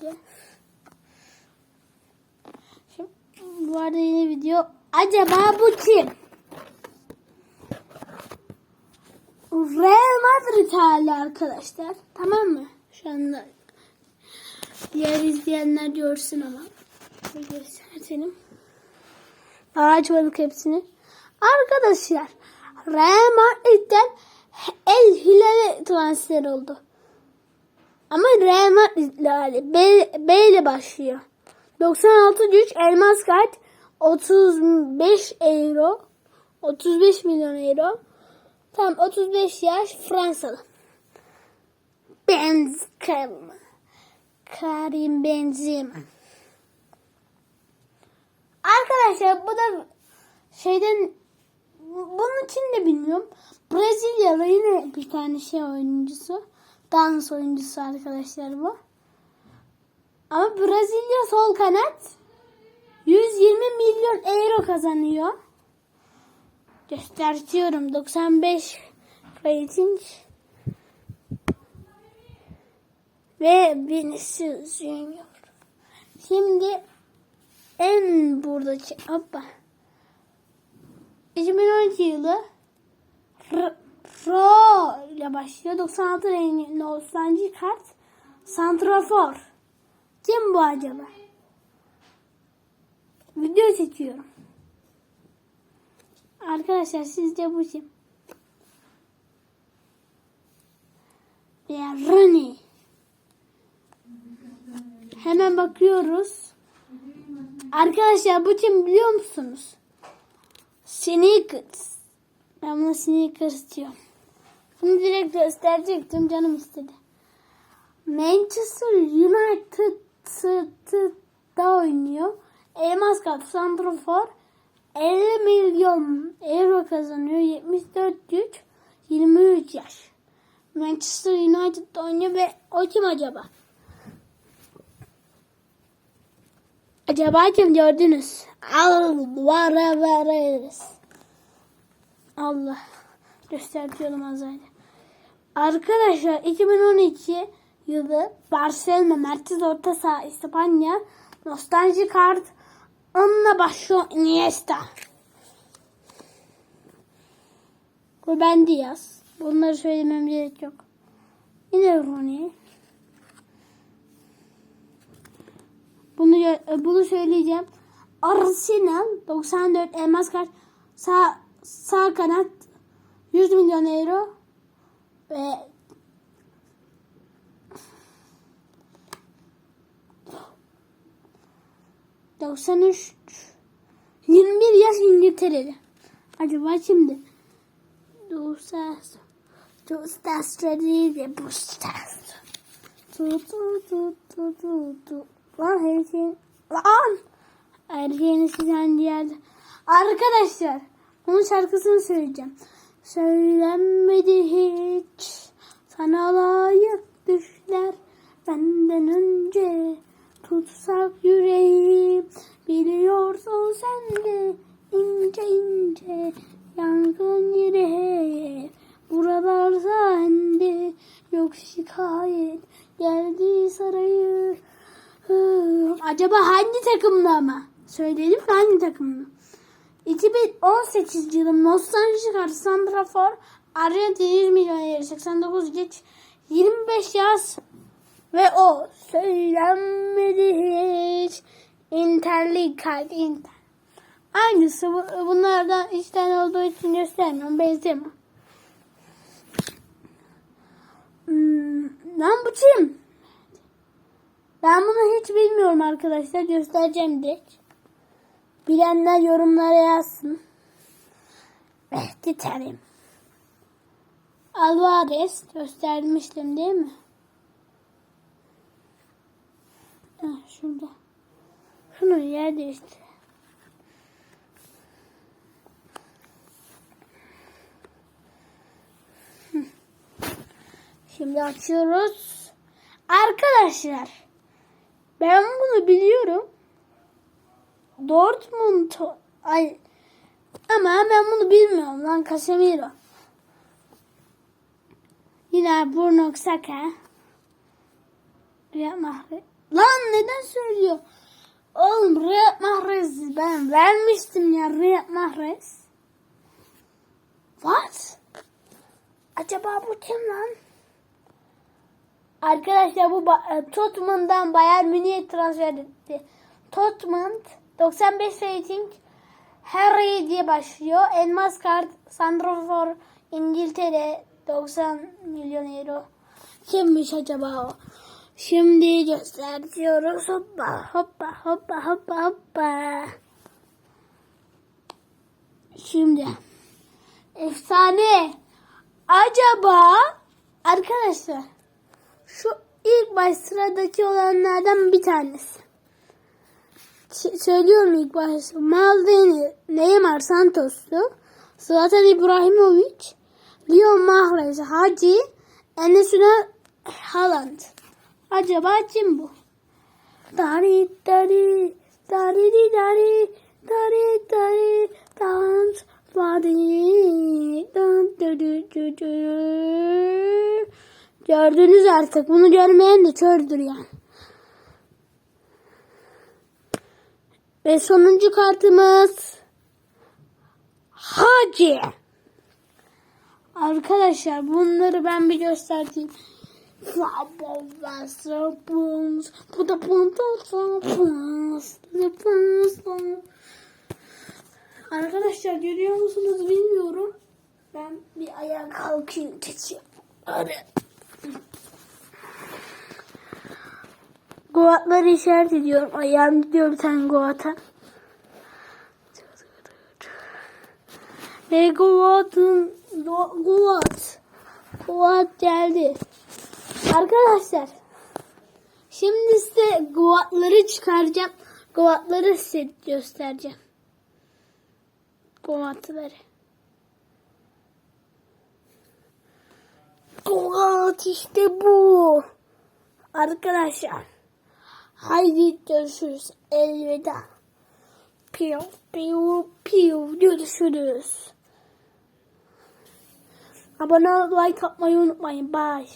şöyle. Şimdi bu arada yeni video. Acaba bu kim? Real Madrid hali arkadaşlar. Tamam mı? Şu anda diğer izleyenler görsün ama. Daha açmadık hepsini. Arkadaşlar Real Madrid'den El Hilal'e transfer oldu. Ama Real Madrid'le hali. B, başlıyor. 96 güç elmas kart 35 euro 35 milyon euro tam 35 yaş Fransalı Benzema Karim Benzema Arkadaşlar bu da şeyden bunun için de bilmiyorum. Brezilyalı yine bir tane şey oyuncusu. Dans oyuncusu arkadaşlar bu. Ama Brezilya sol kanat 120 milyon euro kazanıyor. Gösteriyorum 95 rating ve Vinicius Junior. Şimdi en buradaki hoppa 2012 yılı İle başlıyor. 96 rengi nostalji kart. Santrafor. Kim bu acaba? Video çekiyorum. Arkadaşlar sizce bu kim? Ya Rooney. Hemen bakıyoruz. Arkadaşlar bu kim biliyor musunuz? Sneakers. Ben buna Sneakers diyorum. Bunu direkt gösterecektim canım istedi. Manchester United'da oynuyor. Elmas Kart Santrafor 50 milyon euro kazanıyor. 74 güç 23 yaş. Manchester United'da oynuyor ve o kim acaba? Acaba kim gördünüz? Alvarez. Allah. Gösteriyorum az önce. Arkadaşlar 2012 yılı Barcelona Merkez Orta Saha İspanya Nostalji kart onunla başlıyor Iniesta. Ruben Diaz. Bunları söylemem gerek yok. Yine Rooney. Bunu bunu söyleyeceğim. Arsenal 94 elmas kart sağ sağ kanat 100 milyon euro ve doksan üç 21 yaş İngiltere'de. Acaba şimdi Dostas Dostas Trading Dostas Tu tu tu tu tu tu. Lan her şey Lan! Her şeyini sizden yerde. Arkadaşlar onun şarkısını söyleyeceğim. Söylenmedi hiç. Sana layık düşler. Benden önce tutsak yüreğim biliyorsun sen de ince ince yangın yeri buralar sende. Yok şikayet geldi sarayı. Hı, acaba hangi takımda ama? Söyleyelim hangi takımda 2018 yılı nostalji kartı Santrafor Arjantin 100 milyon yeri 89 geç 25 yaz ve o söylenmedi hiç Interlig kart Inter. Aynısı bu, bunlardan iki tane olduğu için göstermiyorum benzemiyor. Hmm, lan bu kim? Ben bunu hiç bilmiyorum arkadaşlar göstereceğim direkt. Bilenler yorumlara yazsın. Mehdi Terim. Alvarez göstermiştim değil mi? Heh, şurada. Şunu yer değiştir. Şimdi açıyoruz. Arkadaşlar ben bunu biliyorum. Dortmund ay ama ben bunu bilmiyorum lan Casemiro. Yine Bruno Saka. Real Madrid. Lan neden söylüyor? Oğlum Riyad Mahrez ben vermiştim ya Riyad Mahrez. What? Acaba bu kim lan? Arkadaşlar bu Tottenham'dan Bayern Münih'e transfer etti. Tottenham 95 rating Harry diye başlıyor. Elmas kart Santrofor İngiltere 90 milyon euro. Kimmiş acaba o? Şimdi gösteriyoruz. Hoppa hoppa hoppa hoppa hoppa. Şimdi efsane. Acaba arkadaşlar şu ilk baş sıradaki olanlardan bir tanesi. Söylüyorum ilk baş. Maldini, Neymar Santos'tu. Zlatan İbrahimovic, Leon Mahrez, Hacı, Enes Ünal, Haaland. Acaba kim bu? Dari dari dari dari dari dari dans du du. Gördünüz artık. Bunu görmeyen de kördür yani. Ve sonuncu kartımız Hacı. Arkadaşlar bunları ben bir göstereyim. Arkadaşlar görüyor musunuz bilmiyorum. Ben bir ayağa kalkayım geçeyim. Hadi. Goatları işaret ediyorum. Ayağım gidiyor bir tane goata. Ve goatın go- goat. Goat geldi. Arkadaşlar. Şimdi size goatları çıkaracağım. Goatları size göstereceğim. Goatları. Goat işte bu. Arkadaşlar. Haydi görüşürüz. Elveda. Piyo piyo piyo görüşürüz. Abone ol, like atmayı unutmayın. Bye.